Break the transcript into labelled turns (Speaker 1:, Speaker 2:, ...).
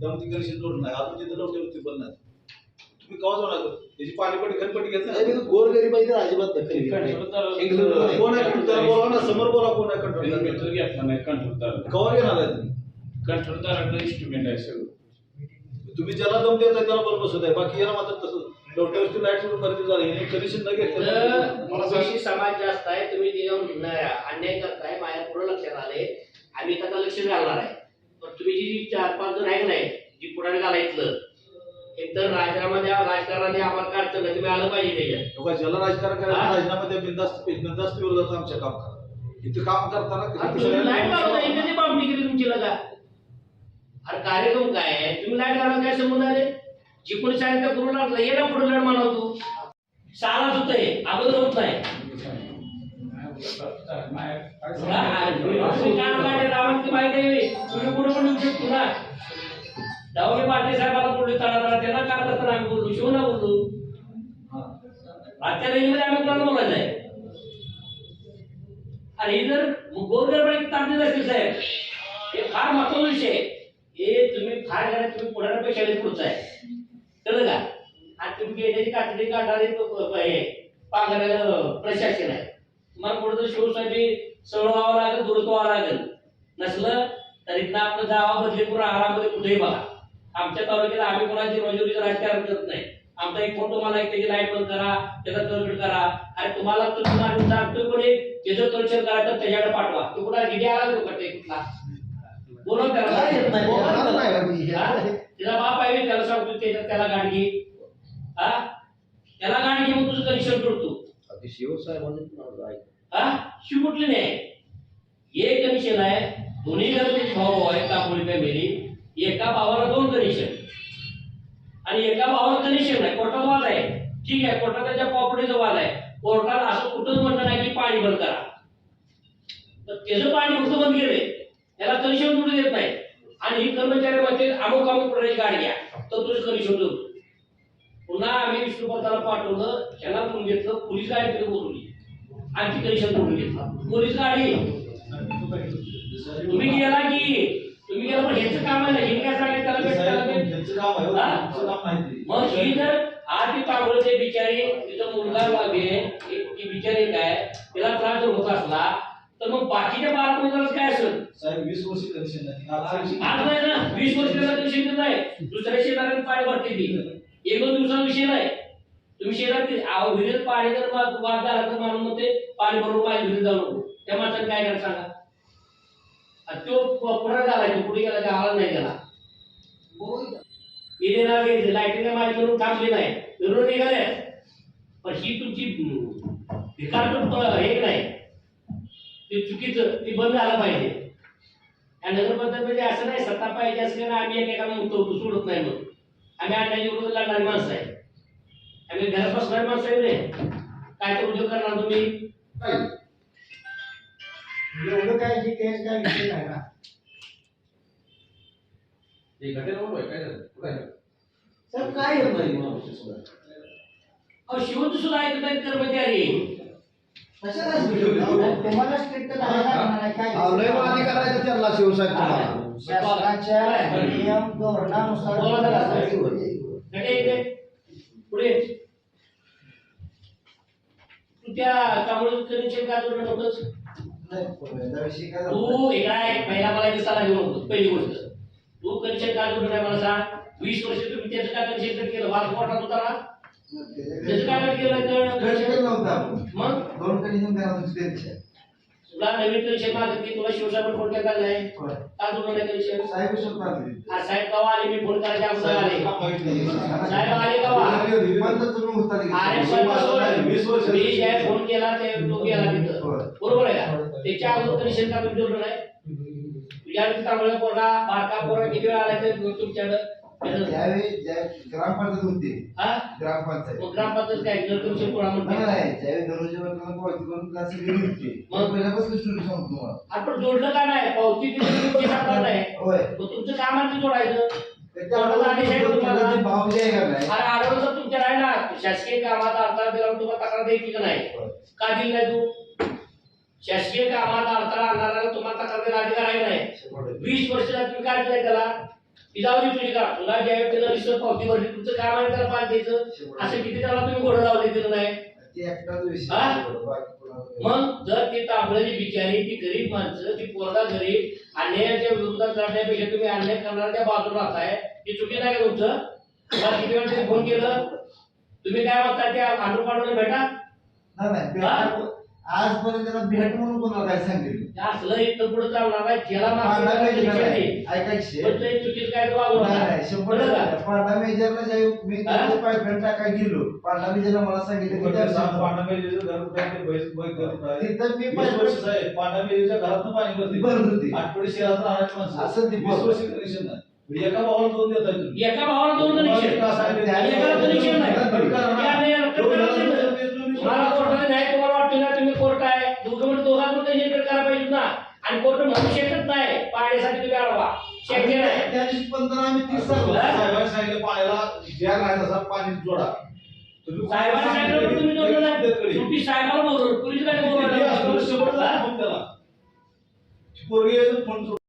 Speaker 1: त्यामुळे ती कनेक्शन जोडलं नाही अजून तिथं लवकर होती पण नाही तुम्ही कवा जाणार त्याची पाणीपट्टी
Speaker 2: मी गोरगरीब आहे तर अजिबात दखल घेत नाही. इंग्लंड मध्ये-
Speaker 1: कोण आहे कंट्रोल? बोला ना. समोर बोला कोण आहे कंट्रोल?
Speaker 3: कंट्रोल घेतला नाही कंट्रोलदार
Speaker 1: कवा घेणार आहे तुम्ही?
Speaker 3: कंट्रोलदाराकडे इन्स्ट्रुमेंट आहे सगळं.
Speaker 1: तुम्ही ज्याला दम देताय त्याला बरोबर बसत आहे बाकी याला मात्र तसं डॉक्टरची लाइट झाली कनेक्शन न घेतलं
Speaker 4: समाज जास्त आहे तुम्ही अन्याय करताय माझ्या पुढे लक्षात आले आम्ही त्याचा लक्ष घालणार आहे. तुम्ही जी चार पाच जण आहे नाही जी पुढे घालायचं एकतर राजीनामा द्या राजकारणाने आम्हाला काय अडचण नाही तुम्ही आलं पाहिजे त्याच्यात.
Speaker 1: ज्याला राजकारण करायचं? राजीनामा बिंदास्त बिंदास्त विरोधात आमच्या काम करा. इथं काम करताना
Speaker 4: आणि तुम्ही लाइट लावता इथे पावती केली तुमची लगा. अरे कार्यक्रम काय आहे? तुम्ही लाइट लावला काय संबंध आहे? जी कोणी सांगितलं करू लागलं ये ना पुढे लढ म्हणाव तू. सालाच होत आहे अगोदर होत नाही. तुम्ही काय काढे रावांची माहिती आहे तुम्ही कुठे पण येऊ शकतो. डावले पाटील साहेबाला बोललो तळा त्यांना काय करतात आम्ही बोलू शिव ना बोलू. आजच्या रेंजमध्ये आम्ही कोणाला बोलायचं आहे? आणि हे जर गोरगरबाई तांत्रिक असतील साहेब हे फार महत्त्वाचा विषय हे तुम्ही फार करा तुम्ही पुढाऱ्यापेक्षा लई पुढचं आहे. कळलं का? आणि तुम्ही गेल्याची कातडी काढणारे हे पांघर प्रशासन आहे. मग पुढे जर शिवसाठी सगळं व्हावं लागेल दुरुस्त व्हावं लागेल. नसलं तर इथनं आपलं जावा बदलीपूर आहारामध्ये कुठेही बघा. आमच्या तालुक्यात आम्ही कोणाची रोजीरोटीचं राजकारण करत नाही. आमचा एक फोन तुम्हाला एक त्याची लाइट बंद करा त्याचा कनेक्ट करा. अरे तुम्हाला तुम्हाला आम्ही सांगतोय कोणी त्याचं कनेक्शन करायचं त्याच्याकडे पाठवा. तू कुठला गिडी आला तो कटे कुठला? बोलव त्याला. हा? तिला बाप आहे त्याला सांगतो त्याला गाडगी. हा? त्याला गाडगी मग तुझं कनेक्शन करतो
Speaker 2: शिवसाहेबांनी पण आज ऐकलं.
Speaker 4: हा? शिव कुठली नाही? एक कनिशन आहे दोन्ही घराचे भाऊ आहेत कापोळी फॅमिली एका भावाला दोन कनिशन आणि एका भावाला कनिशन नाही कोर्टात वाद आहे. ठीक आहे कोर्टात त्याच्या प्रॉपर्टीचा वाद आहे. कोर्टात असं कुठंच म्हटलं नाही की पाणी बंद करा. तर त्याचं पाणी फक्त बंद केलंय? त्याला कनिशन कुठे देत नाही? आणि ही कर्मचारी म्हणते अमुक अमुक प्रकारची गाडी घ्या. तर तुझं कनिशन देऊ. पुन्हा आम्ही विष्णुपथाला पाठवलं त्याला बोलून घेतलं पोलीस गाडी तिथे बोलवली. आणखी कनेक्शन जोडून घेतलं. पोलीस गाडी. तुम्ही गेला की तुम्ही गेला पण ह्याचं काम आहे हे काय सांगितलं त्याला भेट त्याला
Speaker 1: आहे हो.
Speaker 4: मग ही जर आज ती पांघोळचे बिचारी तिचा मुलगा लागे ती बिचारी काय तिला त्रास जर होत असला तर मग बाकीच्या बारा काय असेल?
Speaker 1: साहेब वीस वर्ष आज
Speaker 4: नाही ना वीस वर्ष त्याला नाही. दुसऱ्या शेजाऱ्याने पाणी भरते ती. एक दोन दिवसाचा विषय नाही तुम्ही शेतात विहिरीत पाणी जर वाद झाला तर माणूस मग ते पाणी भरून पाणी विहिरीत जाऊ नको त्या माणसाने काय करायला सांगा? तो प- पुढे झाला तो कुठे गेला त्या आला नाही गेला. इलेना घ्यायची लाईटीने माझी करून थांबली नाही. फिरून निघाले. पण ही तुमची भिकार हे नाही. ते चुकीचं ती बंद झालं पाहिजे. या नगरपंचायत म्हणजे असं नाही सत्ता पाहिजे असं आम्ही एकेकाला उतरवतो सोडत नाही मग आम्ही अन्याय विरोध लढणारी माणसं आहे. आम्ही घरात बसणारी माणसं आहे रे. काय तर उद्योग करणार तुम्ही?
Speaker 5: एवढं काय हे केस काय विषय नाही ना.
Speaker 2: काय नाही मग सुद्धा?
Speaker 4: अहो शिवंत सुद्धा आहेत कर्मचारी?
Speaker 5: तुम्हाला स्ट्रिक्ट करायला लागणार आहे. काय
Speaker 2: अहो, लय वादी करायचं त्यांना शिवसाहेब तुम्हाला.
Speaker 5: शासनाच्या नियम धोरणानुसार. होते.
Speaker 4: पुढे. तू त्या त्यामुळे कनेक्शन का जोडलं नव्हतंच
Speaker 2: नाही, पहिल्याविषयी काय
Speaker 4: पहिला मला दिसायला घेऊ नको पहिली गोष्ट. तू कनेक्शन का जोडलं नाही मला सांग. वीस वर्ष तुम्ही त्याचं काय कनेक्शन कट केलं? वाद पोटात होता ना? त्याचं काय कट केलं? तर
Speaker 2: नव्हतं.
Speaker 4: मग?
Speaker 2: दोन कनेक्शन करा तुमची त्यांची.
Speaker 4: तुला नवीन कनेक्शन मागत की तुला शिवसाहेब फोन
Speaker 2: होय.
Speaker 4: का नाही
Speaker 2: साहेब
Speaker 4: साहेब कवा आले? मी फोन करायच्या अगोदर आले.
Speaker 1: मागितलं.
Speaker 4: साहेब आले कवा?
Speaker 2: पण तर तुम्ही होता की-
Speaker 4: अरे
Speaker 1: वीस वर्ष झाली, वीस वर्ष
Speaker 4: मी. ज्या फोन केला ते तो गेला तिथं. बरोबर आहे का? त्याच्या अगोदर कनेक्शन का तुम्ही जोडलं नाही? तुझ्या बारका किती वेळा आला तुमच्याकडं?
Speaker 2: त्यावेळी ज्या ग्रामपंचायत होती
Speaker 4: हा?
Speaker 2: ग्रामपंचायत.
Speaker 4: मग ग्रामपंचायत काय? कोणा
Speaker 2: नाही,
Speaker 4: म्हणते
Speaker 2: नाही. ज्यावेळी धनुष्य वर्गाला पावती करून क्लास गेली होती.
Speaker 4: मग?
Speaker 2: पहिल्यापासून स्टोरी सांगतो तुम्हाला.
Speaker 4: आपण जोडलं का नाही? पावती दिली तुमची सापडत नाही
Speaker 2: होय.
Speaker 4: मग तुमचं काम आहे ते जोडायचं
Speaker 2: भाव जे आहे का नाही?
Speaker 4: अरे आढळून जर तुमच्या राहिला शासकीय कामात अडथळा दिला तुम्हाला तक्रार द्यायची का नाही? का दिली नाही तू? शासकीय कामात अडथळा आणणाऱ्याला तुम्हाला तक्रार देण्याचा अधिकार आहे का नाही? वीस वर्ष झाली तुम्ही काय केलंय त्याला? ती दे तुझी का तुला ज्या व्यक्तीला विश्वास पावती भरली तुमचं काम आहे त्याला पाच द्यायचं? असं किती त्याला तुम्ही घोडं लावले दिलं नाही?
Speaker 2: ते
Speaker 4: हा?
Speaker 2: आहे.
Speaker 4: मग जर ती तांबड्याची बिचारी ती गरीब माणसं ती पोरगा गरीब अन्यायाच्या विरोधात लढण्यापेक्षा तुम्ही अन्याय करणाऱ्या बाजूला राहताय ती चुकी नाही का तुमचं? मला किती वेळ फोन केलं? तुम्ही काय म्हणता भेटा?
Speaker 2: नाही, नाही, भेटा- आजपर्यंत त्याला भेट म्हणून कोणाला काय सांगितलं
Speaker 4: असलं इथं पुढे चालणार आहे त्याला
Speaker 2: पांढरा मेजरला नाही. ऐकायचे
Speaker 4: पण ते चुकीचं काय वागू
Speaker 2: नाही,
Speaker 4: नका.
Speaker 2: नाही, शंभर
Speaker 4: बरं का?
Speaker 2: टक्के. पांढरा मेजरला ज्यावेळी मी
Speaker 4: हा?
Speaker 2: त्याचं पाईपलाईन टाकायला गेलो पांढरा मेजरला मला सांगितलं की त्या दिवशी-
Speaker 1: पांडामेरीचं घर कुठे आहे ते बैस- बैस घर कुठे आहे?
Speaker 2: तिथं मी
Speaker 1: वीस वर्ष
Speaker 2: पाईपलाईन
Speaker 1: साहेब पांडामेरीच्या घरातनं पाणी भरते
Speaker 2: भरत होती.
Speaker 1: आठवडी शहरात राहणारी माणसं
Speaker 2: असं ती
Speaker 1: वीस वर्ष कनेक्शन नाही एका भावाला दोन देत आहे तुम्ही
Speaker 4: एका भावाला दोन कनेक्शन
Speaker 2: सांगलो.
Speaker 4: हा?
Speaker 1: साहेबांनी सांगितलं पाण्याला तसा पाणी जोडा. तुम्ही
Speaker 4: साहेबांनी सांगितलं तुम्ही जोडलं शेवटी साहेबाला बोलवलं पोलीस काय बोलवलं.
Speaker 1: त्याला. पोरगी फोन